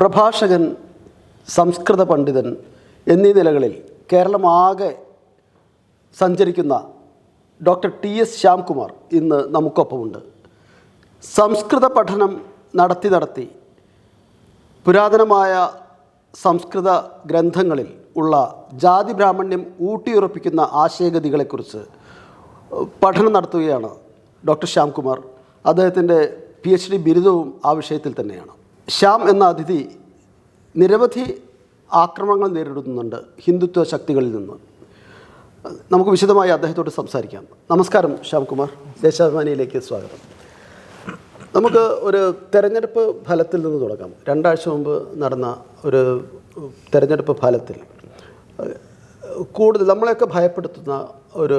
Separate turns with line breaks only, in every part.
പ്രഭാഷകൻ സംസ്കൃത പണ്ഡിതൻ എന്നീ നിലകളിൽ കേരളമാകെ സഞ്ചരിക്കുന്ന ഡോക്ടർ ടി എസ് ശ്യാംകുമാർ ഇന്ന് നമുക്കൊപ്പമുണ്ട്. സംസ്കൃത പഠനം നടത്തി നടത്തി പുരാതനമായ സംസ്കൃത ഗ്രന്ഥങ്ങളിൽ ഉള്ള ജാതി ബ്രാഹ്മണ്യം ഊട്ടിയുറപ്പിക്കുന്ന ആശയഗതികളെക്കുറിച്ച് പഠനം നടത്തുകയാണ് ഡോക്ടർ ശ്യാംകുമാർ. അദ്ദേഹത്തിന്റെ പി എച്ച് ഡി ബിരുദവും ആ വിഷയത്തിൽ തന്നെയാണ്. ശ്യാം എന്ന അതിഥി നിരവധി ആക്രമണങ്ങൾ നേരിടുന്നുണ്ട് ഹിന്ദുത്വ ശക്തികളിൽ നിന്ന്. നമുക്ക് വിശദമായി അദ്ദേഹത്തോട് സംസാരിക്കാം. നമസ്കാരം ശ്യാംകുമാർ ദേശാഭിമാനിയിലേക്ക് സ്വാഗതം. നമുക്ക് ഒരു തെരഞ്ഞെടുപ്പ് ഫലത്തിൽ നിന്ന് തുടങ്ങാം. രണ്ടാഴ്ച മുമ്പ് നടന്ന ഒരു തെരഞ്ഞെടുപ്പ് ഫലത്തിൽ കൂടുതൽ നമ്മളെയൊക്കെ ഭയപ്പെടുത്തുന്ന ഒരു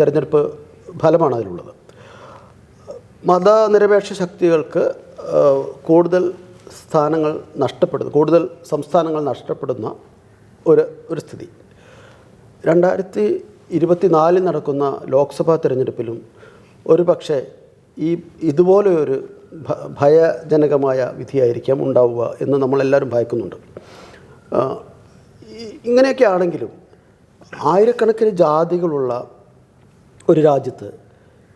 തെരഞ്ഞെടുപ്പ് ഫലമാണ് അതിലുള്ളത്. മതനിരപേക്ഷ ശക്തികൾക്ക് കൂടുതൽ സ്ഥാനങ്ങൾ നഷ്ടപ്പെടുന്നു കൂടുതൽ സംസ്ഥാനങ്ങൾ നഷ്ടപ്പെടുന്ന ഒരു ഒരു സ്ഥിതി. രണ്ടായിരത്തി ഇരുപത്തിനാലിൽ നടക്കുന്ന ലോക്സഭാ തിരഞ്ഞെടുപ്പിലും ഒരു പക്ഷേ ഈ ഇതുപോലെ ഒരു ഭയജനകമായ വിധിയായിരിക്കാം ഉണ്ടാവുക എന്ന് നമ്മളെല്ലാവരും ഭയക്കുന്നുണ്ട്. ഇങ്ങനെയൊക്കെ ആണെങ്കിലും ആയിരക്കണക്കിന് ജാതികളുള്ള ഒരു രാജ്യത്ത്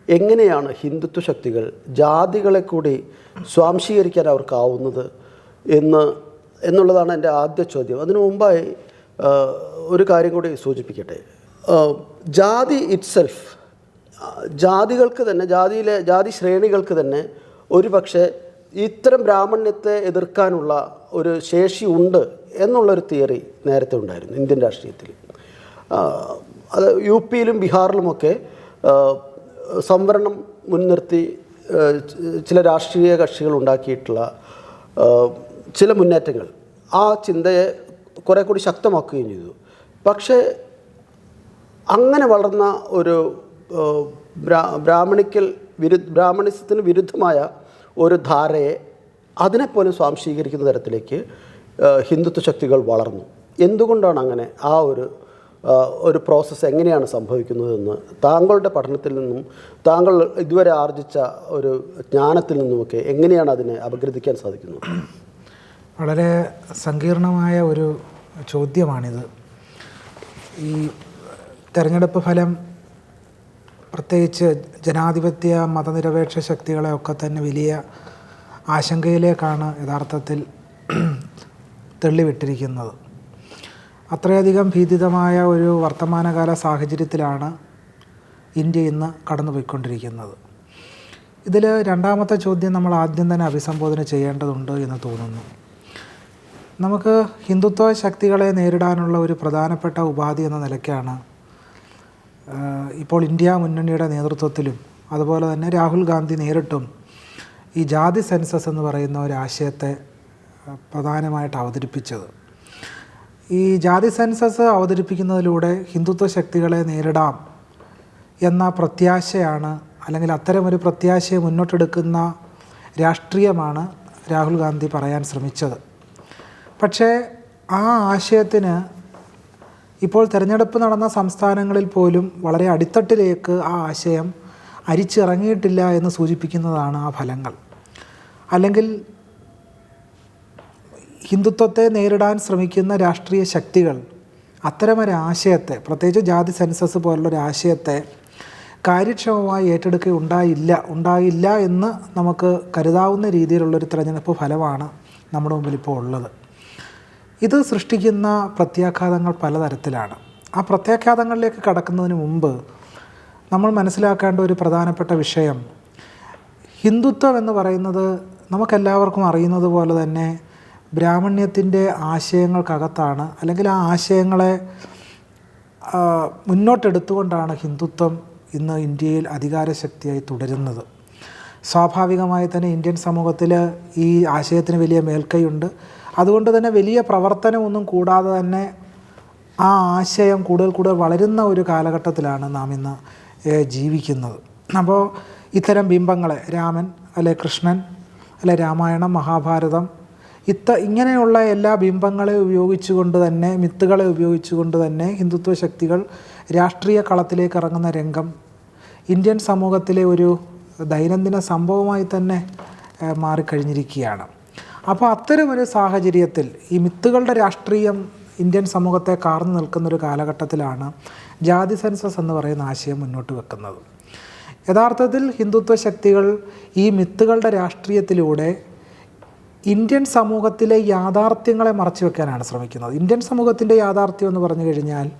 എങ്ങനെയാണ് ഹിന്ദുത്വ ശക്തികൾ ജാതികളെ കൂടി സ്വാംശീകരിക്കാൻ അവർക്കാവുന്നത് എന്ന് എന്നുള്ളതാണ് എന്റെ ആദ്യ ചോദ്യം. അതിനു മുമ്പായി ഒരു കാര്യം കൂടി സൂചിപ്പിക്കട്ടെ. ജാതി ഇറ്റ്സെൽഫ് ജാതികൾക്ക് തന്നെ ജാതിയിലെ ജാതി ശ്രേണികൾക്ക് തന്നെ ഒരു പക്ഷേ ഇത്തരം ബ്രാഹ്മണ്യത്തെ എതിർക്കാനുള്ള ഒരു ശേഷി ഉണ്ട് എന്നുള്ളൊരു തിയറി നേരത്തെ ഉണ്ടായിരുന്നു ഇന്ത്യൻ രാഷ്ട്രീയത്തിൽ. അത് യു പിയിലും ബീഹാറിലുമൊക്കെ സംവരണം മുൻനിർത്തി ചില രാഷ്ട്രീയ കക്ഷികൾ ഉണ്ടാക്കിയിട്ടുള്ള ചില മുന്നേറ്റങ്ങൾ. ആ ചിന്തയെ കുറെ കൂടി ശക്തമാക്കുകയും ചെയ്തു. പക്ഷേ അങ്ങനെ വളർന്ന ഒരു ബ്രാഹ്മണിക്കൽ വിരു ബ്രാഹ്മണിസത്തിന് വിരുദ്ധമായ ഒരു ധാരയെ അതിനെപ്പോലും സ്വാംശീകരിക്കുന്ന തരത്തിലേക്ക് ഹിന്ദുത്വ ശക്തികൾ വളർന്നു. എന്തുകൊണ്ടാണ് അങ്ങനെ ആ ഒരു ഒരു പ്രോസസ്സ് എങ്ങനെയാണ് സംഭവിക്കുന്നതെന്ന് താങ്കളുടെ പഠനത്തിൽ നിന്നും താങ്കൾ ഇതുവരെ ആർജിച്ച ഒരു ജ്ഞാനത്തിൽ നിന്നുമൊക്കെ എങ്ങനെയാണ് അതിനെ അപഗ്രഥിക്കാൻ സാധിക്കുന്നത്?
വളരെ സങ്കീർണമായ ഒരു ചോദ്യമാണിത്. ഈ തെരഞ്ഞെടുപ്പ് ഫലം പ്രത്യേകിച്ച് ജനാധിപത്യ മതനിരപേക്ഷ ശക്തികളെയൊക്കെ തന്നെ വലിയ ആശങ്കയിലേക്കാണ് യഥാർത്ഥത്തിൽ തള്ളിവിട്ടിരിക്കുന്നത് അത്രയധികം ഭീതിതമായ ഒരു വർത്തമാനകാല സാഹചര്യത്തിലാണ് ഇന്ത്യ ഇന്ന് കടന്നുപോയിക്കൊണ്ടിരിക്കുന്നത്. ഇതിൽ രണ്ടാമത്തെ ചോദ്യം നമ്മൾ ആദ്യം തന്നെ അഭിസംബോധന ചെയ്യേണ്ടതുണ്ട് എന്ന് തോന്നുന്നു. നമുക്ക് ഹിന്ദുത്വ ശക്തികളെ നേരിടാനുള്ള ഒരു പ്രധാനപ്പെട്ട ഉപാധി എന്ന നിലയ്ക്കാണ് ഇപ്പോൾ ഇന്ത്യ മുന്നണിയുടെ നേതൃത്വത്തിലും അതുപോലെ തന്നെ രാഹുൽ ഗാന്ധി നേരിട്ടും ഈ ജാതി സെൻസസ് എന്ന് പറയുന്ന ഒരു ആശയത്തെ പ്രധാനമായിട്ട് അവതരിപ്പിച്ചത്. ഈ ജാതി സെൻസസ് അവതരിപ്പിക്കുന്നതിലൂടെ ഹിന്ദുത്വ ശക്തികളെ നേരിടാം എന്ന പ്രത്യാശയാണ് അല്ലെങ്കിൽ അത്തരമൊരു പ്രത്യാശയെ മുന്നോട്ടെടുക്കുന്ന രാഷ്ട്രീയമാണ് രാഹുൽ ഗാന്ധി പറയാൻ ശ്രമിച്ചത്. പക്ഷേ ആ ആശയത്തിന് ഇപ്പോൾ തിരഞ്ഞെടുപ്പ് നടന്ന സംസ്ഥാനങ്ങളിൽ പോലും വളരെ അടിത്തട്ടിലേക്ക് ആ ആശയം അരിച്ചിറങ്ങിയിട്ടില്ല എന്ന് സൂചിപ്പിക്കുന്നതാണ് ആ ഫലങ്ങൾ. അല്ലെങ്കിൽ ഹിന്ദുത്വത്തെ നേരിടാൻ ശ്രമിക്കുന്ന രാഷ്ട്രീയ ശക്തികൾ അത്തരമൊരു ആശയത്തെ പ്രത്യേകിച്ച് ജാതി സെൻസസ് പോലുള്ളൊരു ആശയത്തെ കാര്യക്ഷമമായി ഏറ്റെടുക്കുക ഉണ്ടായില്ല ഉണ്ടായില്ല എന്ന് നമുക്ക് കരുതാവുന്ന രീതിയിലുള്ളൊരു തിരഞ്ഞെടുപ്പ് ഫലമാണ് നമ്മുടെ മുമ്പിൽ ഇപ്പോൾ ഉള്ളത്. ഇത് സൃഷ്ടിക്കുന്ന പ്രത്യാഘാതങ്ങൾ പലതരത്തിലാണ്. ആ പ്രത്യാഘാതങ്ങളിലേക്ക് കടക്കുന്നതിന് മുമ്പ് നമ്മൾ മനസ്സിലാക്കേണ്ട ഒരു പ്രധാനപ്പെട്ട വിഷയം ഹിന്ദുത്വം എന്ന് പറയുന്നത് നമുക്കെല്ലാവർക്കും അറിയുന്നത് പോലെ തന്നെ ബ്രാഹ്മണ്യത്തിന്റെ ആശയങ്ങൾക്കകത്താണ് അല്ലെങ്കിൽ ആ ആശയങ്ങളെ മുന്നോട്ടെടുത്തുകൊണ്ടാണ് ഹിന്ദുത്വം ഇന്ന് ഇന്ത്യയിൽ അധികാരശക്തിയായി തുടരുന്നത്. സ്വാഭാവികമായി തന്നെ ഇന്ത്യൻ സമൂഹത്തിൽ ഈ ആശയത്തിന് വലിയ മേൽക്കൈയുണ്ട്. അതുകൊണ്ട് തന്നെ വലിയ പ്രവർത്തനമൊന്നും കൂടാതെ തന്നെ ആ ആശയം കൂടുതൽ കൂടുതൽ വളരുന്ന ഒരു കാലഘട്ടത്തിലാണ് നാം ഇന്ന് ജീവിക്കുന്നത്. അപ്പോൾ ഇത്തരം ബിംബങ്ങളെ രാമൻ അല്ലെ കൃഷ്ണൻ അല്ലെ രാമായണം മഹാഭാരതം ഇത്ത ഇങ്ങനെയുള്ള എല്ലാ ബിംബങ്ങളെ ഉപയോഗിച്ചുകൊണ്ട് തന്നെ മിത്തുകളെ ഉപയോഗിച്ചുകൊണ്ട് തന്നെ ഹിന്ദുത്വ ശക്തികൾ രാഷ്ട്രീയ കളത്തിലേക്ക് ഇറങ്ങുന്ന രംഗം. ഇന്ത്യൻ സമൂഹത്തിലെ ഒരു ദൈനംദിന സംഭവമായി തന്നെ മാറിക്കഴിഞ്ഞിരിക്കുകയാണ്. അപ്പോൾ അത്തരമൊരു സാഹചര്യത്തിൽ ഈ മിത്തുകളുടെ രാഷ്ട്രീയം ഇന്ത്യൻ സമൂഹത്തെ കാർന്നു നിൽക്കുന്നൊരു കാലഘട്ടത്തിലാണ് ജാതി സെൻസസ് എന്ന് പറയുന്ന ആശയം മുന്നോട്ട് വെക്കുന്നത്. യഥാർത്ഥത്തിൽ ഹിന്ദുത്വ ശക്തികൾ ഈ മിത്തുകളുടെ രാഷ്ട്രീയത്തിലൂടെ ഇന്ത്യൻ സമൂഹത്തിലെ യാഥാർത്ഥ്യങ്ങളെ മറച്ചു വെക്കാനാണ് ശ്രമിക്കുന്നത്. ഇന്ത്യൻ സമൂഹത്തിന്റെ യാഥാർത്ഥ്യം എന്ന് പറഞ്ഞു കഴിഞ്ഞാൽ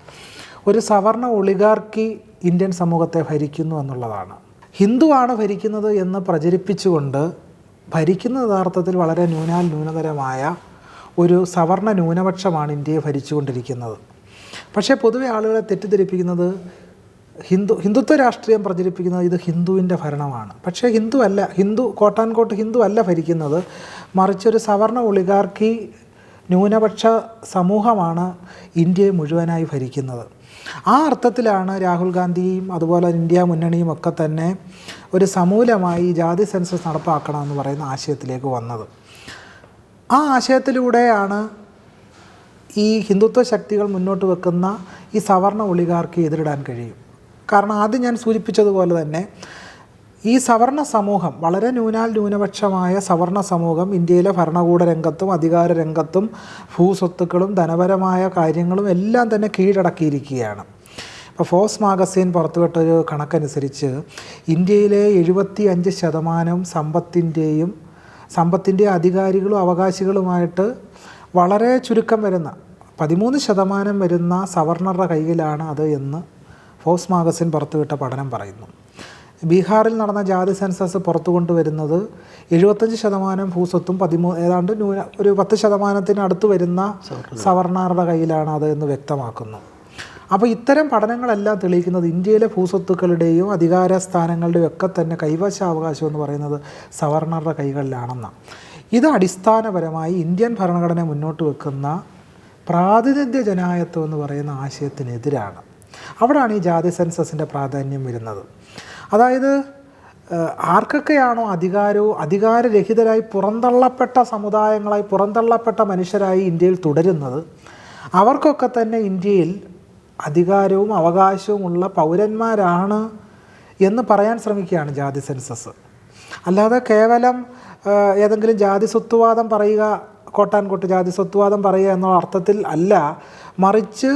ഒരു സവർണ ഒളിഗാർക്കി ഇന്ത്യൻ സമൂഹത്തെ ഭരിക്കുന്നു എന്നുള്ളതാണ്. ഹിന്ദുവാണ് ഭരിക്കുന്നത് എന്ന് പ്രചരിപ്പിച്ചുകൊണ്ട് ഭരിക്കുന്ന യഥാർത്ഥത്തിൽ വളരെ ന്യൂനാൽ ന്യൂനതരമായ ഒരു സവർണ ന്യൂനപക്ഷമാണ് ഇന്ത്യയെ ഭരിച്ചുകൊണ്ടിരിക്കുന്നത്. പക്ഷേ പൊതുവെ ആളുകളെ തെറ്റിദ്ധരിപ്പിക്കുന്നത് ഹിന്ദു ഹിന്ദുത്വ രാഷ്ട്രീയം പ്രചരിപ്പിക്കുന്നത് ഇത് ഹിന്ദുവിന്റെ ഭരണമാണ്. പക്ഷേ ഹിന്ദു അല്ല ഹിന്ദു കോട്ടാൻകോട്ട് ഹിന്ദു അല്ല ഭരിക്കുന്നത്. മറിച്ചൊരു സവർണ ഒളിഗാർക്കി ന്യൂനപക്ഷ സമൂഹമാണ് ഇന്ത്യയെ മുഴുവനായി ഭരിക്കുന്നത്. ആ അർത്ഥത്തിലാണ് രാഹുൽ ഗാന്ധിയും അതുപോലെ ഇന്ത്യ മുന്നണിയും ഒക്കെ തന്നെ ഒരു സമൂലമായി ജാതി സെൻസസ് നടപ്പാക്കണമെന്ന് പറയുന്ന ആശയത്തിലേക്ക് വന്നത്. ആ ആശയത്തിലൂടെയാണ് ഈ ഹിന്ദുത്വ ശക്തികൾ മുന്നോട്ട് വെക്കുന്ന ഈ സവർണ ഒളികാർക്ക് എതിരിടാൻ കഴിയും. കാരണം ആദ്യം ഞാൻ സൂചിപ്പിച്ചതുപോലെ തന്നെ ഈ സവർണ സമൂഹം വളരെ ന്യൂനാൽ ന്യൂനപക്ഷമായ സവർണ സമൂഹം ഇന്ത്യയിലെ ഭരണകൂട രംഗത്തും അധികാര രംഗത്തും ഭൂസ്വത്തുക്കളും ധനപരമായ കാര്യങ്ങളും എല്ലാം തന്നെ കീഴടക്കിയിരിക്കുകയാണ്. ഇപ്പോൾ ഫോസ് മാഗസീൻ പുറത്തുവിട്ടൊരു കണക്കനുസരിച്ച് ഇന്ത്യയിലെ എഴുപത്തി അഞ്ച് ശതമാനം സമ്പത്തിന്റെയും സമ്പത്തിന്റെ അധികാരികളും അവകാശികളുമായിട്ട് വളരെ ചുരുക്കം വരുന്ന പതിമൂന്ന് ശതമാനം വരുന്ന സവർണറുടെ കയ്യിലാണ് അത് എന്ന് ഫോസ് മാഗസിൻ പുറത്തുവിട്ട പഠനം പറയുന്നു. ബീഹാറിൽ നടന്ന ജാതി സെൻസസ് പുറത്തു കൊണ്ടുവരുന്നത് എഴുപത്തഞ്ച് ശതമാനം ഭൂസ്വത്തും പതിമൂ ഏതാണ്ട് ന്യൂന ഒരു പത്ത് ശതമാനത്തിന് അടുത്ത് വരുന്ന സവർണറുടെ കയ്യിലാണ് അത് എന്ന് വ്യക്തമാക്കുന്നു. അപ്പോൾ ഇത്തരം പഠനങ്ങളെല്ലാം തെളിയിക്കുന്നത് ഇന്ത്യയിലെ ഭൂസ്വത്തുക്കളുടെയും അധികാര സ്ഥാനങ്ങളുടെയും ഒക്കെ തന്നെ കൈവശാവകാശം എന്ന് പറയുന്നത് സവർണറുടെ കൈകളിലാണെന്നാണ് ഇത് അടിസ്ഥാനപരമായി ഇന്ത്യൻ ഭരണഘടന മുന്നോട്ട് വെക്കുന്ന പ്രാതിനിധ്യ ജനായത്വം എന്ന് പറയുന്ന ആശയത്തിനെതിരാണ്. അവിടാണ് ഈ ജാതി സെൻസസിന്റെ പ്രാധാന്യം വരുന്നത്. അതായത് ആർക്കൊക്കെയാണോ അധികാരവും അധികാരരഹിതരായി പുറന്തള്ളപ്പെട്ട സമുദായങ്ങളായി പുറന്തള്ളപ്പെട്ട മനുഷ്യരായി ഇന്ത്യയിൽ തുടരുന്നത് അവർക്കൊക്കെ തന്നെ ഇന്ത്യയിൽ അധികാരവും അവകാശവും ഉള്ള പൗരന്മാരാണ് എന്ന് പറയാൻ ശ്രമിക്കുകയാണ് ജാതി സെൻസസ്. അല്ലാതെ കേവലം ഏതെങ്കിലും ജാതി സ്വത്വവാദം പറയുക കോട്ടാൻകോട്ട് ജാതി സ്വത്വവാദം പറയുക എന്നുള്ള അർത്ഥത്തിൽ അല്ല. മറിച്ച്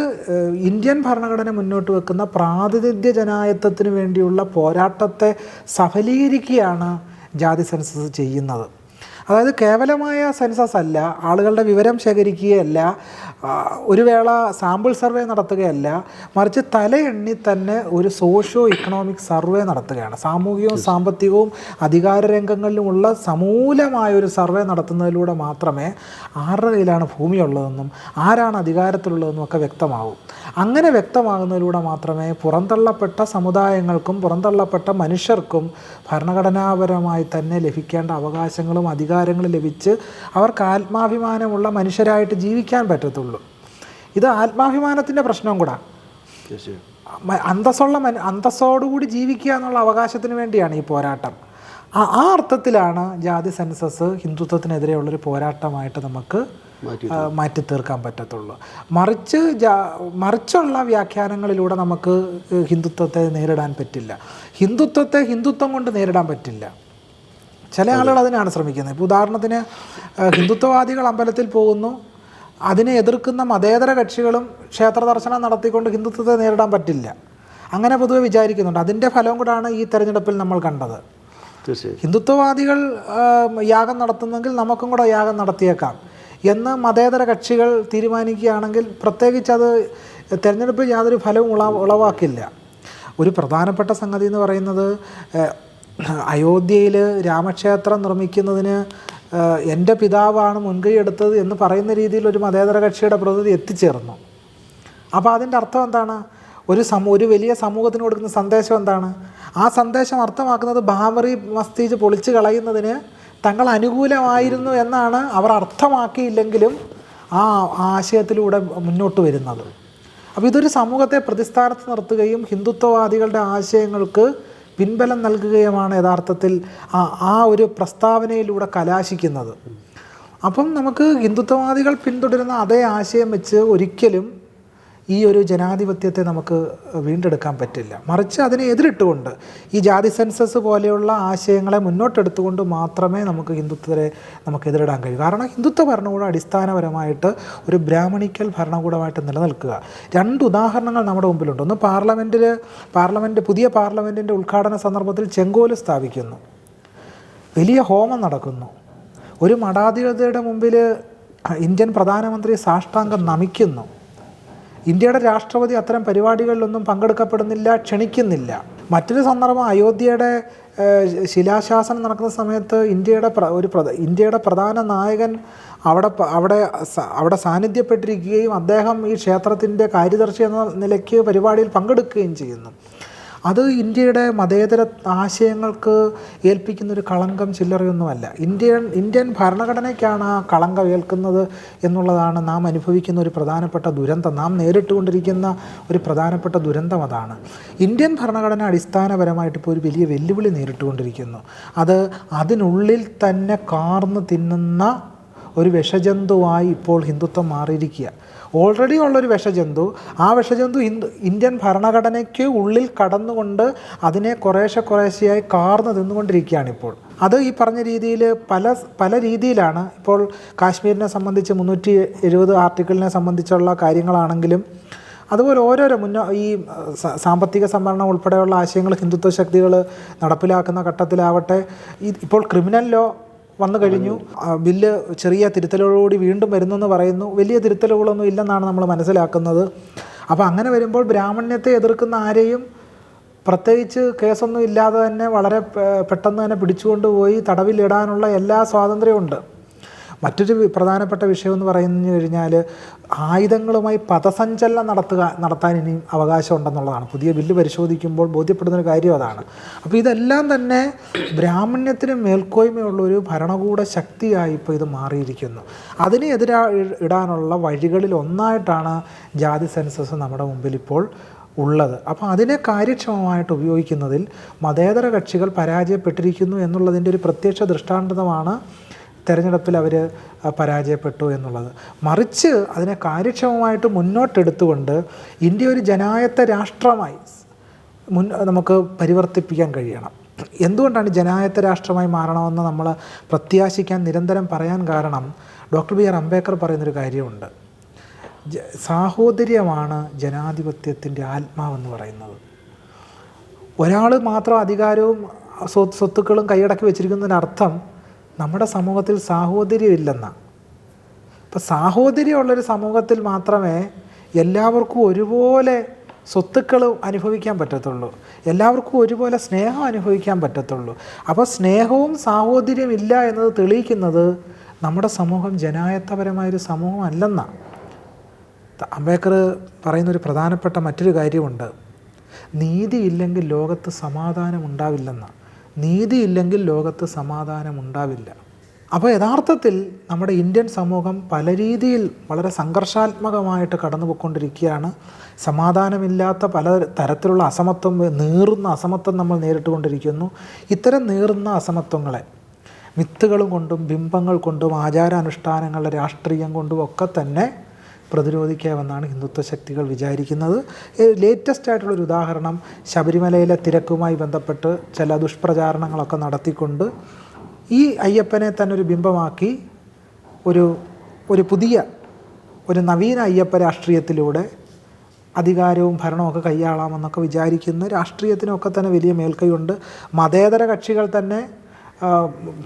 ഇന്ത്യൻ ഭരണഘടന മുന്നോട്ട് വെക്കുന്ന പ്രാതിനിധ്യ ജനായത്വത്തിന് വേണ്ടിയുള്ള പോരാട്ടത്തെ സഫലീകരിക്കുകയാണ് ജാതി സെൻസസ് ചെയ്യുന്നത്. അതായത് കേവലമായ സെൻസസ് അല്ല ആളുകളുടെ വിവരം ശേഖരിക്കുകയല്ല ഒരു വേള സാമ്പിൾ സർവേ നടത്തുകയല്ല മറിച്ച് തലയെണ്ണി തന്നെ ഒരു സോഷ്യോ ഇക്കണോമിക് സർവേ നടത്തുകയാണ്. സാമൂഹികവും സാമ്പത്തികവും അധികാര രംഗങ്ങളിലുമുള്ള സമൂലമായ ഒരു സർവേ നടത്തുന്നതിലൂടെ മാത്രമേ ആരുടെ കയ്യിലാണ് ഭൂമിയുള്ളതെന്നും ആരാണ് അധികാരത്തിലുള്ളതെന്നും ഒക്കെ വ്യക്തമാകും അങ്ങനെ വ്യക്തമാകുന്നതിലൂടെ മാത്രമേ പുറന്തള്ളപ്പെട്ട സമുദായങ്ങൾക്കും പുറന്തള്ളപ്പെട്ട മനുഷ്യർക്കും ഭരണഘടനാപരമായി തന്നെ ലഭിക്കേണ്ട അവകാശങ്ങളും അധികാരങ്ങളും ലഭിച്ച് അവർക്ക് ആത്മാഭിമാനമുള്ള മനുഷ്യരായിട്ട് ജീവിക്കാൻ പറ്റത്തുള്ളൂ. ഇത് ആത്മാഭിമാനത്തിന്റെ പ്രശ്നം കൂടാ. അന്തസ്സുള്ള മന അന്തസ്സോടുകൂടി ജീവിക്കുക എന്നുള്ള അവകാശത്തിന് വേണ്ടിയാണ് ഈ പോരാട്ടം. ആ ആ അർത്ഥത്തിലാണ് ജാതി സെൻസസ് ഹിന്ദുത്വത്തിനെതിരെയുള്ളൊരു പോരാട്ടമായിട്ട് നമുക്ക്
മാറ്റി
തീർക്കാൻ പറ്റത്തുള്ളൂ. മറിച്ച് ജാ മറിച്ചുള്ള വ്യാഖ്യാനങ്ങളിലൂടെ നമുക്ക് ഹിന്ദുത്വത്തെ നേരിടാൻ പറ്റില്ല. ഹിന്ദുത്വത്തെ ഹിന്ദുത്വം കൊണ്ട് നേരിടാൻ പറ്റില്ല. ചില ആളുകൾ അതിനാണ് ശ്രമിക്കുന്നത്. ഇപ്പോൾ ഉദാഹരണത്തിന് ഹിന്ദുത്വവാദികൾ അമ്പലത്തിൽ പോകുന്നു. അതിനെ എതിർക്കുന്ന മതേതര കക്ഷികളും ക്ഷേത്ര ദർശനം നടത്തിക്കൊണ്ട് ഹിന്ദുത്വത്തെ നേരിടാൻ പറ്റില്ല. അങ്ങനെ പൊതുവെ വിചാരിക്കുന്നുണ്ട്. അതിന്റെ ഫലം കൂടാണ് ഈ തെരഞ്ഞെടുപ്പിൽ നമ്മൾ കണ്ടത്.
തീർച്ചയായും.
ഹിന്ദുത്വവാദികൾ യാഗം നടത്തുന്നെങ്കിൽ നമുക്കും കൂടെ യാഗം നടത്തിയേക്കാം എന്ന് മതേതര കക്ഷികൾ തീരുമാനിക്കുകയാണെങ്കിൽ പ്രത്യേകിച്ച് അത് തെരഞ്ഞെടുപ്പിൽ യാതൊരു ഫലവും ഉള ഉളവാക്കില്ല. ഒരു പ്രധാനപ്പെട്ട സംഗതി എന്ന് പറയുന്നത് അയോധ്യയിൽ രാമക്ഷേത്രം നിർമ്മിക്കുന്നതിന് എന്റെ പിതാവാണ് മുൻകൈ എടുത്തത് എന്ന് പറയുന്ന രീതിയിൽ ഒരു മതേതര കക്ഷിയുടെ പ്രതിനിധി എത്തിച്ചേർന്നു. അപ്പോൾ അതിന്റെ അർത്ഥം എന്താണ്? ഒരു സമൂ ഒരു വലിയ സമൂഹത്തിന് കൊടുക്കുന്ന സന്ദേശം എന്താണ്? ആ സന്ദേശം അർത്ഥമാക്കുന്നത് ബാബറി മസ്തീജ് പൊളിച്ചു കളയുന്നതിന് തങ്ങൾ അനുകൂലമായിരുന്നു എന്നാണ് അവർ അർത്ഥമാക്കിയില്ലെങ്കിലും ആ ആശയത്തിലൂടെ മുന്നോട്ട് വരുന്നത്. അപ്പോൾ ഇതൊരു സമൂഹത്തെ പ്രതിസ്ഥാനത്ത് നിർത്തുകയും ഹിന്ദുത്വവാദികളുടെ ആശയങ്ങൾക്ക് പിൻബലം നൽകുകയുമാണ് യഥാർത്ഥത്തിൽ ആ ഒരു പ്രസ്താവനയിലൂടെ കലാശിക്കുന്നത്. അപ്പം നമുക്ക് ഹിന്ദുത്വവാദികൾ പിന്തുടരുന്ന അതേ ആശയം വെച്ച് ഒരിക്കലും ഈ ഒരു ജനാധിപത്യത്തെ നമുക്ക് വീണ്ടെടുക്കാൻ പറ്റില്ല. മറിച്ച് അതിനെ എതിരിട്ടുകൊണ്ട് ഈ ജാതി സെൻസസ് പോലെയുള്ള ആശയങ്ങളെ മുന്നോട്ടെടുത്തുകൊണ്ട് മാത്രമേ നമുക്ക് ഹിന്ദുത്വരെ നമുക്ക് എതിരിടാൻ കഴിയൂ. കാരണം ഹിന്ദുത്വ ഭരണകൂടം അടിസ്ഥാനപരമായിട്ട് ഒരു ബ്രാഹ്മണിക്കൽ ഭരണകൂടമായിട്ട് നിലനിൽക്കുക. രണ്ട് ഉദാഹരണങ്ങൾ നമ്മുടെ മുമ്പിലുണ്ട്. ഒന്ന് പാർലമെന്റിൽ പാർലമെന്റ് പുതിയ പാർലമെന്റിന്റെ ഉദ്ഘാടന സന്ദർഭത്തിൽ ചെങ്കോൽ സ്ഥാപിക്കുന്നു. വലിയ ഹോമം നടക്കുന്നു. ഒരു മഠാധിപതിയുടെ മുമ്പിൽ ഇന്ത്യൻ പ്രധാനമന്ത്രി സാഷ്ടാംഗം നമിക്കുന്നു. ഇന്ത്യയുടെ രാഷ്ട്രപതി അത്തരം പരിപാടികളിലൊന്നും പങ്കെടുക്കപ്പെടുന്നില്ല ക്ഷണിക്കുന്നില്ല. മറ്റൊരു സന്ദർഭം അയോധ്യയുടെ ശിലാശാസനം നടക്കുന്ന സമയത്ത് ഇന്ത്യയുടെ ഒരു ഇന്ത്യയുടെ പ്രധാന നായകൻ അവിടെ അവിടെ അവിടെ സാന്നിധ്യപ്പെട്ടിരിക്കുകയും അദ്ദേഹം ഈ ക്ഷേത്രത്തിന്റെ കാര്യദർശി എന്ന നിലയ്ക്ക് പരിപാടിയിൽ പങ്കെടുക്കുകയും ചെയ്യുന്നു. അത് ഇന്ത്യയുടെ മതേതര ആശയങ്ങൾക്ക് ഏൽപ്പിക്കുന്ന ഒരു കളങ്കം ചില്ലറയൊന്നുമല്ല. ഇന്ത്യൻ ഇന്ത്യൻ ഭരണഘടനയ്ക്കാണ് ആ കളങ്കം ഏൽക്കുന്നത് എന്നുള്ളതാണ് നാം അനുഭവിക്കുന്ന ഒരു പ്രധാനപ്പെട്ട ദുരന്തം. നാം നേരിട്ടുകൊണ്ടിരിക്കുന്ന ഒരു പ്രധാനപ്പെട്ട ദുരന്തം അതാണ്. ഇന്ത്യൻ ഭരണഘടന അടിസ്ഥാനപരമായിട്ട് ഇപ്പോൾ ഒരു വലിയ വെല്ലുവിളി നേരിട്ടുകൊണ്ടിരിക്കുന്നു. അത് അതിനുള്ളിൽ തന്നെ കാർന്ന് തിന്നുന്ന ഒരു വിഷജന്തുവായി ഇപ്പോൾ ഹിന്ദുത്വം മാറിയിരിക്കുക. ഓൾറെഡി ഉള്ളൊരു വിഷജന്തു. ആ വിഷജന്തു ഇന്ത്യൻ ഭരണഘടനയ്ക്ക് ഉള്ളിൽ കടന്നുകൊണ്ട് അതിനെ കുറേശ്ശെ കുറേശ്ശെയായി കാർന്നു തിന്നുകൊണ്ടിരിക്കുകയാണ് ഇപ്പോൾ അത് ഈ പറഞ്ഞ രീതിയിൽ പല പല രീതിയിലാണ്. ഇപ്പോൾ കാശ്മീരിനെ സംബന്ധിച്ച് മുന്നൂറ്റി എഴുപത് ആർട്ടിക്കിളിനെ സംബന്ധിച്ചുള്ള കാര്യങ്ങളാണെങ്കിലും അതുപോലെ ഓരോരോ മുന്നോ ഈ സാമ്പത്തിക സംവരണം ഉൾപ്പെടെയുള്ള ആശയങ്ങൾ ഹിന്ദുത്വ ശക്തികൾ നടപ്പിലാക്കുന്ന ഘട്ടത്തിലാവട്ടെ. ഇപ്പോൾ ക്രിമിനൽ ലോ വന്നു കഴിഞ്ഞു. ബില്ല് ചെറിയ തിരുത്തലുകളോടി വീണ്ടും വരുന്നെന്ന് പറയുന്നു. വലിയ തിരുത്തലുകളൊന്നും ഇല്ലെന്നാണ് നമ്മൾ മനസ്സിലാക്കുന്നത്. അപ്പോൾ അങ്ങനെ വരുമ്പോൾ ബ്രാഹ്മണ്യത്തെ എതിർക്കുന്ന ആരെയും പ്രത്യേകിച്ച് കേസൊന്നും ഇല്ലാതെ തന്നെ വളരെ പെട്ടെന്ന് തന്നെ പിടിച്ചുകൊണ്ടുപോയി തടവിലിടാനുള്ള എല്ലാ സ്വാതന്ത്ര്യമുണ്ട്. മറ്റൊരു പ്രധാനപ്പെട്ട വിഷയം എന്ന് പറഞ്ഞു കഴിഞ്ഞാൽ ആയുധങ്ങളുമായി പദസഞ്ചലനം നടത്തുക നടത്താൻ ഇനിയും അവകാശം ഉണ്ടെന്നുള്ളതാണ് പുതിയ ബില്ല് പരിശോധിക്കുമ്പോൾ ബോധ്യപ്പെടുന്നൊരു കാര്യം അതാണ്. അപ്പോൾ ഇതെല്ലാം തന്നെ ബ്രാഹ്മണ്യത്തിന് മേൽക്കോയ്മയുള്ള ഒരു ഭരണകൂട ശക്തിയായി ഇപ്പോൾ ഇത് മാറിയിരിക്കുന്നു. അതിനെ എതിരാ ഇടാനുള്ള വഴികളിൽ ഒന്നായിട്ടാണ് ജാതി സെൻസസ് നമ്മുടെ മുമ്പിൽ ഇപ്പോൾ ഉള്ളത്. അപ്പോൾ അതിനെ കാര്യക്ഷമമായിട്ട് ഉപയോഗിക്കുന്നതിൽ മതേതര കക്ഷികൾ പരാജയപ്പെട്ടിരിക്കുന്നു എന്നുള്ളതിന്റെ ഒരു പ്രത്യക്ഷ ദൃഷ്ടാന്തമാണ് തെരഞ്ഞെടുപ്പിൽ അവർ പരാജയപ്പെട്ടു എന്നുള്ളത്. മറിച്ച് അതിനെ കാര്യക്ഷമമായിട്ട് മുന്നോട്ടെടുത്തുകൊണ്ട് ഇന്ത്യ ഒരു ജനായത്ത രാഷ്ട്രമായി മുൻ നമുക്ക് പരിവർത്തിപ്പിക്കാൻ കഴിയണം. എന്തുകൊണ്ടാണ് ജനായത്ത രാഷ്ട്രമായി മാറണമെന്ന് നമ്മൾ പ്രത്യാശിക്കാൻ നിരന്തരം പറയാൻ കാരണം ഡോക്ടർ ബി ആർ അംബേദ്കർ പറയുന്നൊരു കാര്യമുണ്ട്. സാഹോദര്യമാണ് ജനാധിപത്യത്തിന്റെ ആത്മാവെന്ന് പറയുന്നത്. ഒരാൾ മാത്രം അധികാരവും സ്വ- സ്വത്തുക്കളും കൈയടക്കി വെച്ചിരിക്കുന്നതിനർത്ഥം നമ്മുടെ സമൂഹത്തിൽ സാഹോദര്യമില്ലെന്നാണ് ഇപ്പം സാഹോദര്യമുള്ളൊരു സമൂഹത്തിൽ മാത്രമേ എല്ലാവർക്കും ഒരുപോലെ സ്വത്തുക്കൾ അനുഭവിക്കാൻ പറ്റത്തുള്ളൂ. എല്ലാവർക്കും ഒരുപോലെ സ്നേഹം അനുഭവിക്കാൻ പറ്റത്തുള്ളൂ. അപ്പോൾ സ്നേഹവും സാഹോദര്യം ഇല്ല എന്നത് തെളിയിക്കുന്നത് നമ്മുടെ സമൂഹം ജനായത്തപരമായൊരു സമൂഹം അല്ലെന്നാണ് അംബേദ്കർ പറയുന്നൊരു പ്രധാനപ്പെട്ട മറ്റൊരു കാര്യമുണ്ട്. നീതിയില്ലെങ്കിൽ ലോകത്ത് സമാധാനം ഉണ്ടാവില്ലെന്ന്. നീതിയില്ലെങ്കിൽ ലോകത്ത് സമാധാനം ഉണ്ടാവില്ല അപ്പോൾ യഥാർത്ഥത്തിൽ നമ്മുടെ ഇന്ത്യൻ സമൂഹം പല രീതിയിൽ വളരെ സംഘർഷാത്മകമായിട്ട് കടന്നു പോയിക്കൊണ്ടിരിക്കുകയാണ് സമാധാനമില്ലാത്ത പല തരത്തിലുള്ള അസമത്വം നീറുന്ന അസമത്വം നമ്മൾ നേരിട്ടുകൊണ്ടിരിക്കുന്നു. ഇത്തരം നീറുന്ന അസമത്വങ്ങളെ മിത്തുകളും കൊണ്ടും ബിംബങ്ങൾ കൊണ്ടും ആചാരാനുഷ്ഠാനങ്ങളുടെ രാഷ്ട്രീയം കൊണ്ടും ഒക്കെ തന്നെ പ്രതിരോധിക്കാമെന്നാണ് ഹിന്ദുത്വ ശക്തികൾ വിചാരിക്കുന്നത്. ലേറ്റസ്റ്റ് ആയിട്ടുള്ളൊരു ഉദാഹരണം ശബരിമലയിലെ തിരക്കുമായി ബന്ധപ്പെട്ട് ചില ദുഷ്പ്രചാരണങ്ങളൊക്കെ നടത്തിക്കൊണ്ട് ഈ അയ്യപ്പനെ തന്നെ ഒരു ബിംബമാക്കി ഒരു ഒരു പുതിയ ഒരു നവീന അയ്യപ്പ രാഷ്ട്രീയത്തിലൂടെ അധികാരവും ഭരണമൊക്കെ കൈയാളാമെന്നൊക്കെ വിചാരിക്കുന്ന രാഷ്ട്രീയത്തിനൊക്കെ തന്നെ വലിയ മേൽക്കൈയുണ്ട്. മതേതര കക്ഷികൾ തന്നെ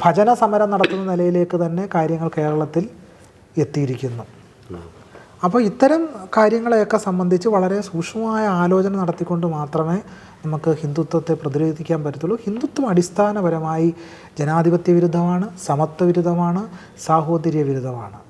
ഭജന സമരം നടത്തുന്ന നിലയിലേക്ക് തന്നെ കാര്യങ്ങൾ കേരളത്തിൽ എത്തിയിരിക്കുന്നു. അപ്പോൾ ഇത്തരം കാര്യങ്ങളെയൊക്കെ സംബന്ധിച്ച് വളരെ സൂക്ഷ്മമായ ആലോചന നടത്തിക്കൊണ്ട് മാത്രമേ നമുക്ക് ഹിന്ദുത്വത്തെ പ്രതിരോധിക്കാൻ പറ്റത്തുള്ളൂ. ഹിന്ദുത്വം അടിസ്ഥാനപരമായി ജനാധിപത്യ വിരുദ്ധമാണ് സമത്വ വിരുദ്ധമാണ് സാഹോദര്യ വിരുദ്ധമാണ്